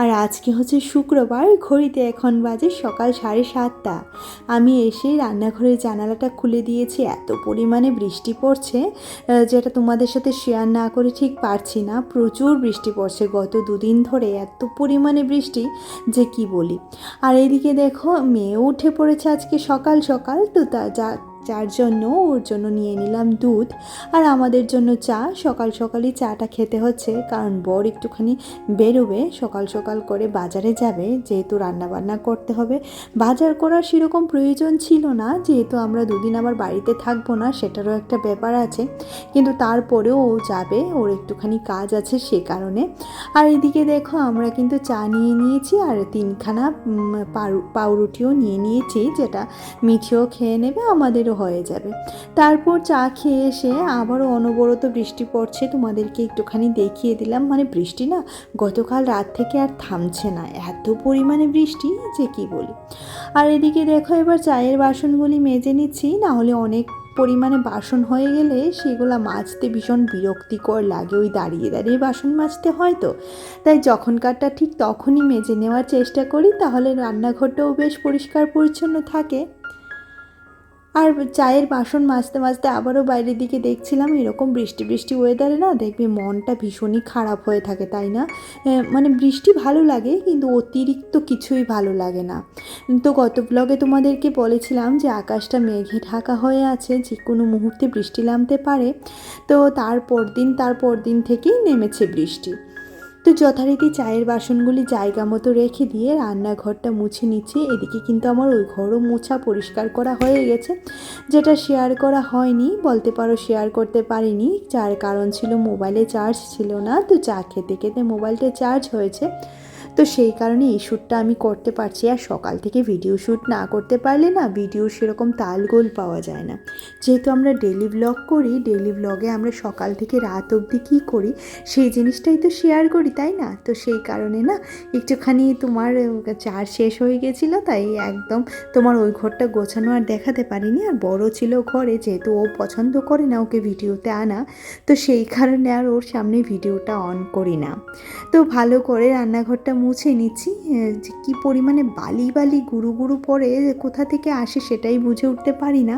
আর আজকে হচ্ছে শুক্রবার, ঘড়িতে এখন বাজে সকাল সাড়ে সাতটা। আমি এসে রান্নাঘরের জানালাটা খুলে দিয়েছি, এত পরিমাণে বৃষ্টি পড়ছে যেটা তোমাদের সাথে শেয়ার না করে ঠিক পারছি না। প্রচুর বৃষ্টি পড়ছে গত দুদিন ধরে, এত পরিমাণে বৃষ্টি, যে কি বলি। আর এদিকে দেখো মেয়ে উঠে পড়েছে আজকে সকাল সকাল, তো তা যা যার জন্য ওর জন্য নিয়ে নিলাম দুধ। আর আমাদের জন্য চা, সকাল সকালই চাটা খেতে হচ্ছে, কারণ বর একটুখানি বেরোবে, সকাল সকাল করে বাজারে যাবে, যেহেতু রান্না বান্না করতে হবে। বাজার করার সেরকম প্রয়োজন ছিল না, যেহেতু আমরা দুদিন আবার বাড়িতে থাকব না, সেটারও একটা ব্যাপার আছে। কিন্তু তারপরেও ও যাবে, ওর একটুখানি কাজ আছে সে কারণে। আর এদিকে দেখো, আমরা কিন্তু চা নিয়ে নিয়েছি, আর তিনখানা পাউরুটিও নিয়ে নিয়েছি, যেটা মিঠিও খেয়ে নেবে, আমাদেরও হয়ে যাবে। তারপর চা খেয়ে এসে আবারও অনবরত বৃষ্টি পড়ছে। তোমাদেরকে একটুখানি দেখিয়ে দিলাম। মানে বৃষ্টি না গতকাল রাত থেকে আর থামছে না। এত পরিমাণে বৃষ্টি যে কি বলি। আর এদিকে দেখো এবার চায়ের বাসনগুলি মেজে নিচ্ছি। না হলে অনেক পরিমাণে বাসন হয়ে গেলে সেগুলো মাজতে ভীষণ বিরক্তিকর লাগে। ওই দাঁড়িয়ে দাঁড়িয়ে বাসন মাজতে হয় তো। তাই যখনকারটা ঠিক তখনই মেজে নেওয়ার চেষ্টা করি। তাহলে রান্নাঘরটাও বেশ পরিষ্কার পরিচ্ছন্ন থাকে। আর চায়ের বাসন মাজতে মাজতে আবারও বাইরের দিকে দেখছিলাম, এরকম বৃষ্টি বৃষ্টি ওয়েদারে না দেখবে মনটা ভীষণই খারাপ হয়ে থাকে, তাই না? মানে বৃষ্টি ভালো লাগে কিন্তু অতিরিক্ত কিছুই ভালো লাগে না। তো গত ব্লগে তোমাদেরকে বলেছিলাম যে আকাশটা মেঘে ঢাকা হয়ে আছে, যে কোনো মুহূর্তে বৃষ্টি নামতে পারে। তো তারপর দিন তারপর দিন থেকেই নেমেছে বৃষ্টি। তো যথারীতি চায়ের বাসনগুলি জায়গা মতো রেখে দিয়ে রান্নাঘরটা মুছে নিচ্ছি। এদিকে কিন্তু আমার ওই ঘরও মোছা পরিষ্কার করা হয়ে গেছে, যেটা শেয়ার করা হয়নি, বলতে পারো শেয়ার করতে পারিনি। যার কারণ ছিল মোবাইলে চার্জ ছিল না, তো চা খেতে খেতে মোবাইলটা চার্জ হয়েছে। তো সেই কারণে এই শ্যুটটা আমি করতে পারছি। আর সকাল থেকে ভিডিও শ্যুট না করতে পারলে না ভিডিও সেরকম তালগোল পাওয়া যায় না। যেহেতু আমরা ডেলি ব্লগ করি ডেলি ব্লগে আমরা সকাল থেকে রাত অবধি কী করি, সেই জিনিসটাই তো শেয়ার করি, তাই না? তো সেই কারণে না একটুখানি তোমার চার শেষ হয়ে গেছিল, তাই একদম তোমার ওই ঘরটা গোছানো আর দেখাতে পারিনি। আর বড় ছিল ঘরে, যেহেতু ও পছন্দ করে না ওকে ভিডিওতে আনা, তো সেই কারণে আর ওর সামনে ভিডিওটা অন করি না। তো ভালো করে রান্নাঘরটা মুছে নিচ্ছি যে কী পরিমাণে বালি বালি গুরু গুরু পরে কোথা থেকে আসে সেটাই বুঝে উঠতে পারি না।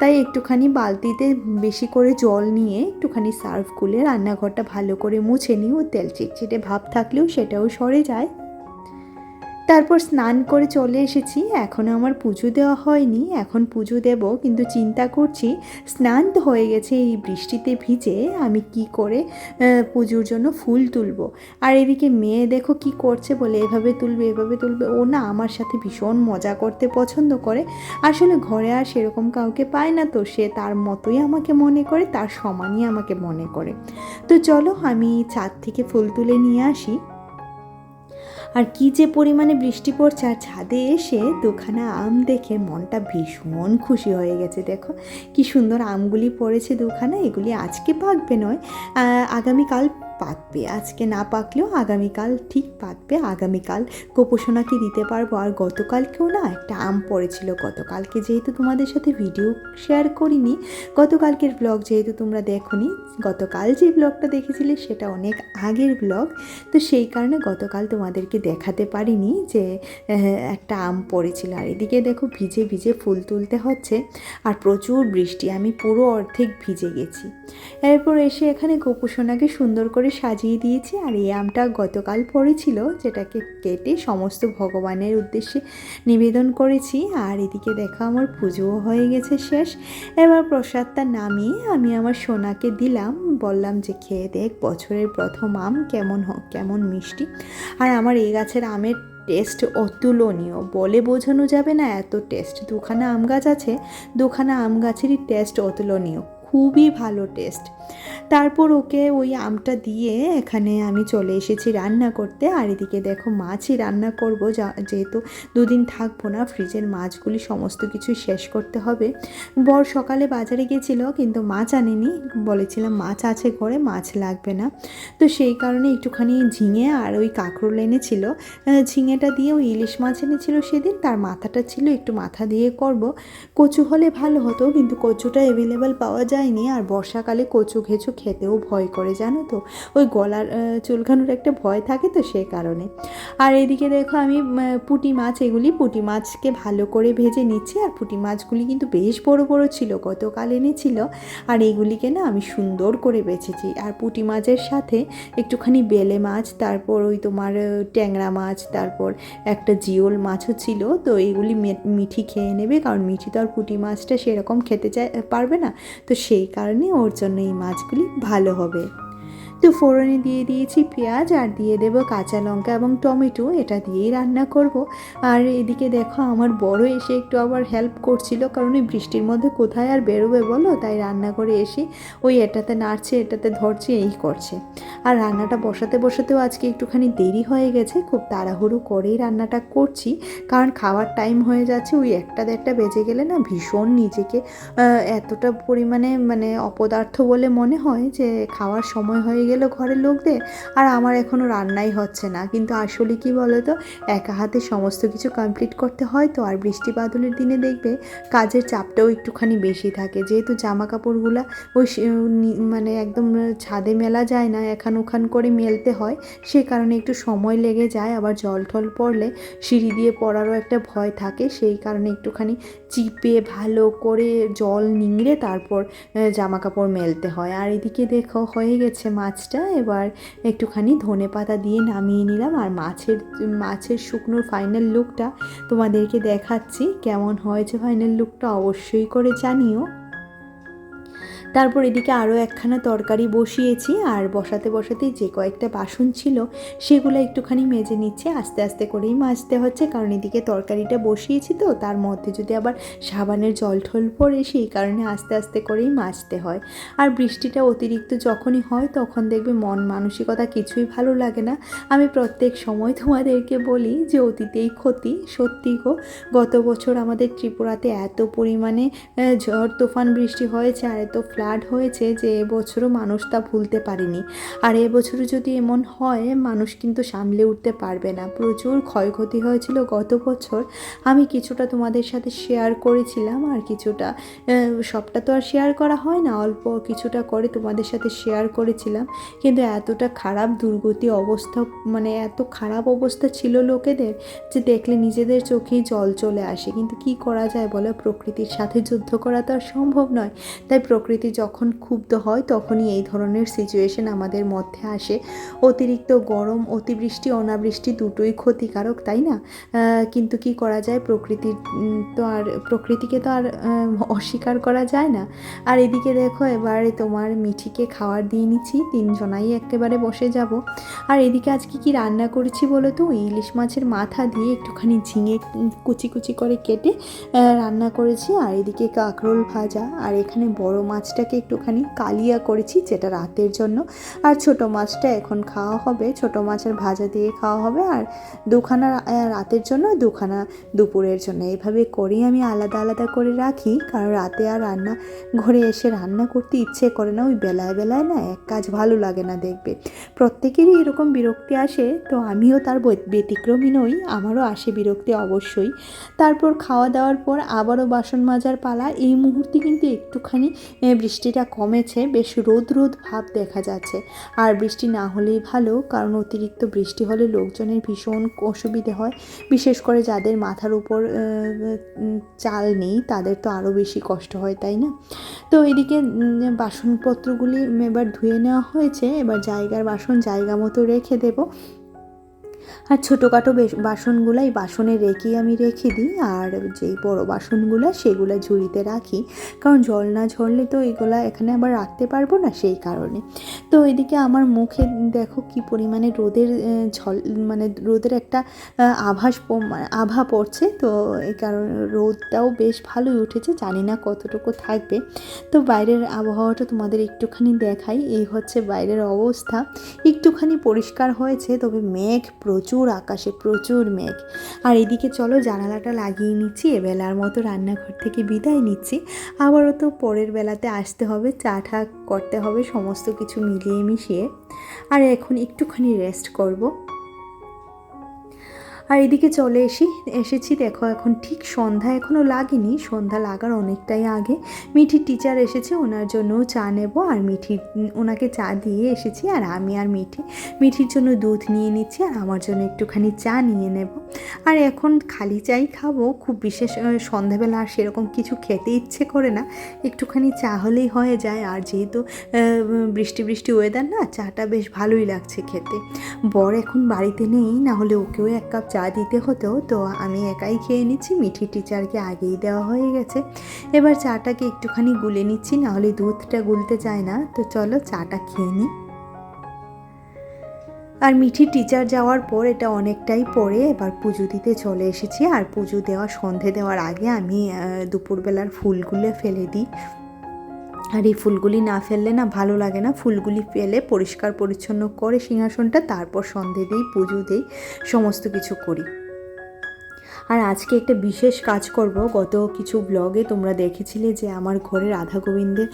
তাই একটুখানি বালতিতে বেশি করে জল নিয়ে একটুখানি সার্ফ খুলে রান্নাঘরটা ভালো করে মুছে নিই। ও তেল চিটচিটে ভাব থাকলেও সেটাও সরে যায়। তারপর স্নান করে চলে এসেছি। এখনও আমার পুজো দেওয়া হয়নি। এখন পুজো দেব, কিন্তু চিন্তা করছি, স্নান তো হয়ে গেছে এই বৃষ্টিতে ভিজে আমি কি করে পুজোর জন্য ফুল তুলবো। আর এদিকে মেয়ে দেখো কি করছে বলে, এভাবে তুলবে এভাবে তুলবে। ও না আমার সাথে ভীষণ মজা করতে পছন্দ করে। আসলে ঘরে আর সেরকম কাউকে পায় না তো, সে তার মতোই আমাকে মনে করে, তার সমানই আমাকে মনে করে। তো চলো আমি ছাদ থেকে ফুল তুলে নিয়ে আসি। আর কি যে পরিমাণে বৃষ্টি পড়ছে আর ছাদে এসে দুখানা আম দেখে মনটা ভীষণ খুশি হয়ে গেছে। দেখো, কি সুন্দর আমগুলি পড়েছে দুখানা, এগুলি আজকে পাকবে নয় আগামীকাল পাকবে আজকে না পাকলেও আগামীকাল ঠিক পাতবে। আগামীকাল গোপোষণাকে দিতে পারব। আর গতকালকেও না একটা আম পড়েছিল। গতকালকে যেহেতু তোমাদের সাথে ভিডিও শেয়ার করিনি, গতকালকের ব্লগ যেহেতু তোমরা দেখোনি, গতকাল যে ব্লগটা দেখেছিলে সেটা অনেক আগের ব্লগ তো সেই কারণে গতকাল তোমাদেরকে দেখাতে পারিনি যে একটা আম পড়েছিল। আর এদিকে দেখো ভিজে ভিজে ফুল তুলতে হচ্ছে আর প্রচুর বৃষ্টি। আমি পুরো অর্ধেক ভিজে গেছি। এরপর এসে এখানে গোপুসোনাকে সুন্দর করে সাজিয়ে দিয়েছি আর এই আমটা গতকাল পড়েছিল, যেটাকে কেটে সমস্ত ভগবানের উদ্দেশ্যে নিবেদন করেছি। আর এদিকে দেখো আমার পুজোও হয়ে গেছে শেষ। এবার প্রসাদটা নামিয়ে আমি আমার সোনাকে দিলাম। বললাম যে খেয়ে দেখ বছরের প্রথম আম, কেমন হ- কেমন মিষ্টি। আর আমার এই গাছের আমের টেস্ট অতুলনীয়। বলে বোঝানো যাবে না এত টেস্ট। দুখানা আম গাছ আছে, দুখানা আম গাছেরই টেস্ট অতুলনীয়। খুবই ভালো টেস্ট। তারপর ওকে ওই আমটা দিয়ে এখানে আমি চলে এসেছি রান্না করতে। আর এদিকে দেখো মাছই রান্না করব যেহেতু দুদিন থাকব না, ফ্রিজের মাছগুলি সমস্ত কিছু শেষ করতে হবে। বর সকালে বাজারে গেছিল কিন্তু মাছ আনেনি। বলেছিলাম, মাছ আছে ঘরে, মাছ লাগবে না। তো সেই কারণে একটুখানি ঝিঙে আর ওই কাঁকরোল এনেছিল। ঝিঙেটা দিয়ে ওই ইলিশ মাছ এনেছিল সেদিন। তার মাথাটা ছিল, একটু মাথা দিয়ে করব। কচু হলে ভালো হতো, কিন্তু কচুটা অ্যাভেলেবেল পাওয়া যায়নি। আর বর্ষাকালে কচু ঘেঁচু খেতেও ভয় করে, জানো তো? ওই গলার চুলকানোর একটা ভয় থাকে তো সে কারণে। আর এদিকে দেখো আমি পুঁটি মাছ, এগুলি পুঁটি মাছকে ভালো করে ভেজে নিচ্ছি, আর পুঁটি মাছগুলি কিন্তু বেশ বড় বড় ছিল, গতকাল এনেছিল, আর এগুলিকে না আমি সুন্দর করে বেছেছি। আর পুঁটি মাছের সাথে একটুখানি বেলে মাছ, তারপর ওই তোমার ট্যাংরা মাছ, তারপর একটা জিওল মাছও ছিল, তো এগুলি মিঠি খেয়ে নেবে, কারণ মিঠি তো আর পুঁটি মাছটা সেরকম খেতে চায়, পারবে না। তো সেই কারণে ওর জন্য এই মাছগুলি ভালো হবে। তো ফোড়নে দিয়ে দিয়েছি পেঁয়াজ আর দিয়ে দেবো কাঁচা লঙ্কা এবং টমেটো। এটা দিয়েই রান্না করব। আর এদিকে দেখো আমার বড় এসে একটু আবার হেল্প করছিল, কারণ ওই বৃষ্টির মধ্যে কোথায় আর বেরোবে বলো? তাই রান্না করে এসে ওই এটাতে নাড়ছে, এটাতে ধরছে, এই করছে। আর রান্নাটা বসাতে বসাতেও আজকে একটুখানি দেরি হয়ে গেছে। খুব তাড়াহুড়ো করেই রান্নাটা করছি, কারণ খাওয়ার টাইম হয়ে যাচ্ছে। ওই একটা দেড়টা বেজে গেলে না ভীষণ নিজেকে এতটা পরিমাণে মানে অপদার্থ বলে মনে হয় যে খাওয়ার সময় হয়ে গেল ঘরের লোকদের। আর আমার এখনও রান্নাই হচ্ছে না। কিন্তু আসলে কি বলো তো একা হাতে সমস্ত কিছু কমপ্লিট করতে হয় তো, আর বৃষ্টি বাদলের দিনে দেখবে কাজের চাপটাও একটুখানি বেশি থাকে। যেহেতু জামা কাপড়গুলা ওই মানে একদম ছাদে মেলা যায় না, এখান ওখান করে মেলতে হয়, সে কারণে একটু সময় লেগে যায়। আবার জল টল পড়লে সিঁড়ি দিয়ে পড়ারও একটা ভয় থাকে, সেই কারণে একটুখানি চিপে ভালো করে জল নিংড়ে তারপর জামা কাপড় মেলতে হয়। আর এদিকে দেখো, হয়ে গেছে মাছটা এবার একটুখানি ধনে পাতা দিয়ে নামিয়ে নিলাম আর মাছের মাছের শুকনোর ফাইনাল লুকটা তোমাদেরকে দেখাচ্ছি। কেমন হয়েছে ফাইনাল লুকটা অবশ্যই করে জানিও। তারপর এদিকে আরও একখানা তরকারি বসিয়েছি আর বসাতে বসাতে যে কয়েকটা বাসন ছিল সেগুলো একটুখানি মেজে নিচ্ছে, আস্তে আস্তে করেই মাজতে হচ্ছে। কারণ এদিকে তরকারিটা বসিয়েছি তো, তার মধ্যে যদি আবার সাবানের জল ঠল পড়ে, সেই কারণে আস্তে আস্তে করেই মাজতে হয়। আর বৃষ্টিটা অতিরিক্ত যখনই হয়, তখন দেখবে মন মানসিকতা কিছুই ভালো লাগে না। আমি প্রত্যেক সময় তোমাদেরকে বলি যে অতীতেই ক্ষতি। সত্যি গো, গত বছর আমাদের ত্রিপুরাতে এত পরিমাণে ঝড়, তুফান, বৃষ্টি হয়েছে আর এত ফ্লাড হয়েছে যে এবছরও মানুষ তা ভুলতে পারেনি। আর এবছরও যদি এমন হয়, মানুষ কিন্তু সামলে উঠতে পারবে না। প্রচুর ক্ষয়ক্ষতি হয়েছিল গত বছর। আমি কিছুটা তোমাদের সাথে শেয়ার করেছিলাম আর কিছুটা সবটা তো আর শেয়ার করা হয় না, অল্প কিছুটা করে তোমাদের সাথে শেয়ার করেছিলাম। কিন্তু এতটা খারাপ দুর্গতি অবস্থা মানে এত খারাপ অবস্থা ছিল লোকেদের যে দেখলে নিজেদের চোখেই জল চলে আসে। কিন্তু কি করা যায় বলো? প্রকৃতির সাথে যুদ্ধ করা তো আর সম্ভব নয়। তাই প্রকৃতি যখন ক্ষুব্ধ হয়, তখনই এই ধরনের সিচুয়েশন আমাদের মধ্যে আসে। অতিরিক্ত গরম, অতিবৃষ্টি, অনাবৃষ্টি দুটোই ক্ষতিকারক, তাই না? কিন্তু কি করা যায়? প্রকৃতির তো আর, প্রকৃতিকে তো আর অস্বীকার করা যায় না। আর এদিকে দেখো, এবারে তোমার মিঠিকে খাবার দিয়ে নিচ্ছি, তিনজনাই একেবারে বসে যাব। আর এদিকে আজকে কি রান্না করেছি বলো তো? ইলিশ মাছের মাথা দিয়ে একটুখানি ঝিঙে কুচি কুচি করে কেটে রান্না করেছি। আর এদিকে কাঁকরোল ভাজা। আর এখানে বড় মাছটাকে একটুখানি কালিয়া করেছি, যেটা রাতের জন্য। আর ছোট মাছটা এখন খাওয়া হবে। ছোট মাছের ভাজা দিয়ে খাওয়া হবে। আর দুখানা রাতের জন্য, দুখানা দুপুরের জন্য। এইভাবে করেই আমি আলাদা আলাদা করে রাখি। কারণ রাতে আর রান্না, ঘরে এসে রান্না করতে ইচ্ছে করে না। ওই বেলায় বেলায় না এক কাজ ভালো লাগে না দেখবে। প্রত্যেকেরই এরকম বিরক্তি আসে। তো আমিও তার ব্যতিক্রমী নই, আমারও আসে বিরক্তি অবশ্যই। তারপর খাওয়া দাওয়ার পর আবারও বাসন মাজার পালা। এই মুহূর্তে কিন্তু একটুখানি বৃষ্টিটা কমেছে, বেশ রোদ রোদ ভাব দেখা যাচ্ছে। আর বৃষ্টি না হলেই ভালো, কারণ অতিরিক্ত বৃষ্টি হলে লোকজনের ভীষণ অসুবিধে হয়। বিশেষ করে যাদের মাথার উপর চাল নেই, তাদের তো আরও বেশি কষ্ট হয়, তাই না? তো এদিকে বাসনপত্রগুলি এবার ধুয়ে নেওয়া হয়েছে। এবার জায়গার বাসন জায়গা মতো রেখে দেবো। আর ছোটোখাটো বেশ- বাসনগুলো এই বাসনে রেখেই আমি রেখে দিই, আর যেই বড় বাসনগুলো সেগুলো ঝুড়িতে রাখি। কারণ জল না ঝরলে তো এগুলো এখানে আবার রাখতে পারব না সেই কারণে। তো এদিকে আমার মুখে দেখো কি পরিমাণে রোদের ঝল মানে রোদের একটা আভাস মানে আভা পড়ছে। তো এই কারণে রোদটাও বেশ ভালোই উঠেছে, জানি না কতটুকু থাকবে। তো বাইরের আবহাওয়াটা তোমাদের একটুখানি দেখাই, এই হচ্ছে বাইরের অবস্থা। একটুখানি পরিষ্কার হয়েছে, তবে মেঘ প্রচুর, আকাশে প্রচুর মেঘ। আর এদিকে চলো, জানালাটা লাগিয়ে নিচ্ছি, এবেলার মতো রান্নাঘর থেকে বিদায় নিচ্ছি। আবারও তো পরের বেলাতে আসতে হবে, চা ঠা করতে হবে, সমস্ত কিছু মিলিয়ে মিশিয়ে। আর এখন একটুখানি রেস্ট করব। আর এদিকে চলে এসি, এসেছি দেখো এখন ঠিক সন্ধ্যা এখনও লাগেনি। সন্ধ্যা লাগার অনেকটাই আগে। মিঠির টিচার এসেছে, ওনার জন্যও চা নেব। আর মিঠি ওনাকে চা দিয়ে এসেছি, আর আমি আর মিঠি। মিঠির জন্য দুধ নিয়ে নিচ্ছি, আর আমার জন্য একটুখানি চা নিয়ে নেব। আর এখন খালি চাই খাব। খুব বিশেষ সন্ধ্যাবেলা আর সেরকম কিছু খেতে ইচ্ছে করে না। একটুখানি চা হলেই হয়ে যায়। আর যেহেতু বৃষ্টি বৃষ্টি ওয়েদার না, চাটা বেশ ভালোই লাগছে খেতে। বর এখন বাড়িতে নেই, না হলে ওকেও এক কাপ চা দিতে হতো, তো আমি একাই খেয়ে নিচ্ছি। মিঠি টিচারকে আগেই দেওয়া হয়ে গেছে। এবার চাটাকে একটুখানি গুলে নিচ্ছি না হলে দুধটা গুলতে চায় না। তো চলো চাটা খেয়ে নিই। আর মিঠি টিচার যাওয়ার পর এটা অনেকটাই পরে এবার পুজো দিতে চলে এসেছি। আর পুজো দেওয়া, সন্ধে দেওয়ার আগে আমি দুপুরবেলার ফুলগুলো ফেলে দিই। আর এই ফুলগুলি না ফেললে না ভালো লাগে না। ফুলগুলি ফেলে পরিষ্কার পরিচ্ছন্ন করে সিংহাসনটা তারপর সন্ধে দিই, পুজো দিই, সমস্ত কিছু করি। আর আজকে একটা বিশেষ কাজ করব। গত কিছু ব্লগে তোমরা দেখেছিলে যে আমার ঘরে রাধা গোবিন্দের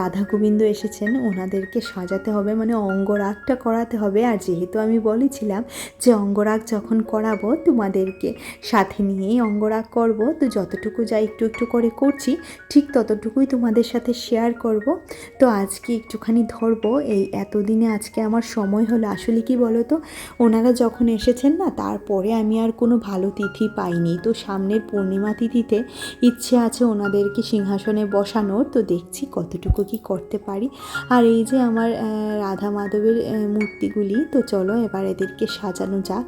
রাধা গোবিন্দ এসেছেন। ওনাদেরকে সাজাতে হবে মানে অঙ্গরাগটা করাতে হবে। আর যেহেতু আমি বলেছিলাম যে অঙ্গরাগ যখন করাবো, তোমাদেরকে সাথে নিয়েই অঙ্গরাগ করব। তো যতটুকু যা একটু একটু করে করছি, ঠিক ততটুকুই তোমাদের সাথে শেয়ার করব। তো আজকে একটুখানি ধরবো। এই এতদিনে আজকে আমার সময় হলো, আসলে কি বলো তো ওনারা যখন এসেছেন না, তারপরে আমি আর কোনো ভালো তিথি পাইনি। তো সামনের পূর্ণিমা তিথিতে ইচ্ছে আছে ওনাদেরকে সিংহাসনে বসানোর। তো দেখছি কতটুকু কি করতে পারি। আর এই যে আমার রাধা মাধবের মূর্তিগুলি, তো চলো এবার এদেরকে সাজানো যাক।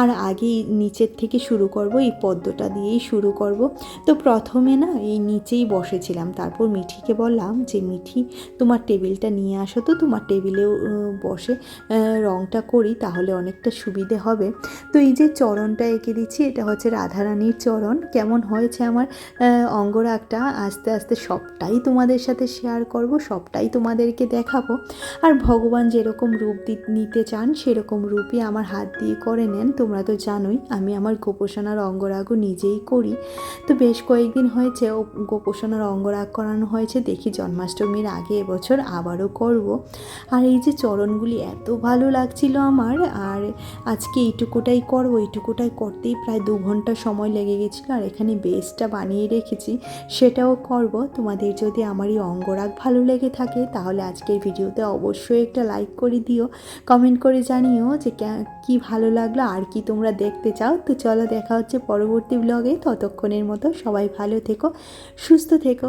আর আগে নিচের থেকে শুরু করব, এই পদ্মটা দিয়েই শুরু করব। তো প্রথমে না, এই নিচেই বসেছিলাম। তারপর মিঠিকে বললাম যে, মিঠি, তোমার টেবিলটা নিয়ে আসো তো। তোমার টেবিলেও বসে রংটা করি, তাহলে অনেকটা সুবিধে হবে। তো এই যে চরণটা এঁকে দিচ্ছি, এটা হচ্ছে রাধারানীর চরণ কেমন হয়েছে আমার অঙ্গরাগটা? আস্তে আস্তে সবটাই তোমাদের সাথে শেয়ার করব, সবটাই তোমাদেরকে দেখাবো। আর ভগবান যেরকম রূপ নিতে চান, সেরকম রূপই আমার হাত দিয়ে করে নেন। তোমরা তো জানোই, আমি আমার গোপোষণার অঙ্গরাগও নিজেই করি। তো বেশ কয়েকদিন হয়েছে, ও গোপোষণার অঙ্গরাগ করানো হয়েছে, দেখি জন্মাষ্টমীর আগে এবছর আবারও করব। আর এই যে চরণগুলি এত ভালো লাগছিল আমার, আর আজকে এইটুকুটাই করব, এইটুকুটাই করতেই প্রায় দু ঘণ্টা সময় লেগে গেছিল আর এখানে বেসটা বানিয়ে রেখেছি, সেটাও করব। তোমাদের যদি আমার এই অঙ্গরাগ ভালো লেগে থাকে, তাহলে আজকের ভিডিওতে অবশ্যই একটা লাইক করে দিও। কমেন্ট করে জানিও যে কি ভালো লাগল আর কি তোমরা দেখতে চাও। তো চলো দেখা হচ্ছে পরবর্তী ব্লগে ততক্ষণের মতো সবাই ভালো থেকো, সুস্থ থেকো।